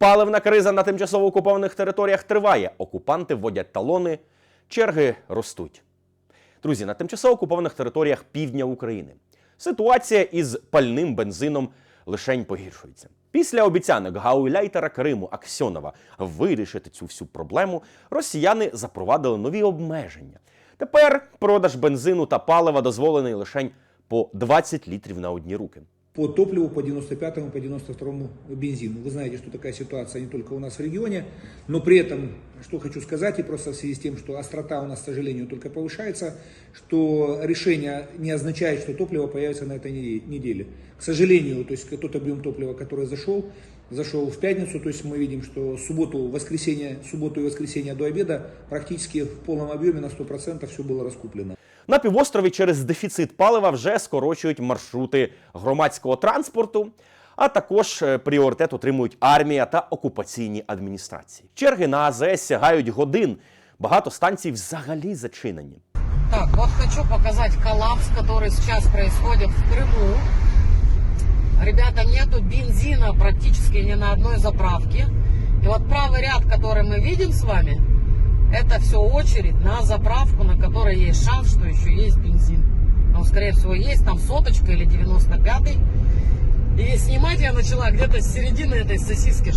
Паливна криза на тимчасово окупованих територіях триває. Окупанти вводять талони, черги ростуть. Друзі, на тимчасово окупованих територіях півдня України ситуація із пальним бензином лишень погіршується. Після обіцянок гауляйтера Криму Аксьонова вирішити цю всю проблему, росіяни запровадили нові обмеження. Тепер продаж бензину та палива дозволений лишень по 20 літрів на одні руки. По топливу по 95 по 92 бензину. Вы знаете, что такая ситуация не только у нас в регионе, но при этом, что хочу сказать, и просто в связи с тем, что острота у нас, к сожалению, только повышается, что решение не означает, что топливо появится на этой неде- неделе. К сожалению, то есть тот объем топлива, который зашел, зашел в пятницу, то есть мы видим, что субботу, воскресенье, субботу и воскресенье до обеда практически в полном объеме на 100% все было раскуплено. На півострові через дефіцит палива вже скорочують маршрути громадського транспорту, а також е, пріоритет отримують армія та окупаційні адміністрації. Черги на АЗС сягають годин. Багато станцій взагалі зачинені. Так, вот хочу показать коллапс, который сейчас происходит в Крыму. Ребята, нету бензина практически ни на одной заправке. И вот правый ряд, который мы видим с вами, это все очередь на заправку, на которой есть шанс, что еще есть бензин. Ну, скорее всего, есть там соточка или 95-й. И снимать я начала где-то с середины этой сосиски,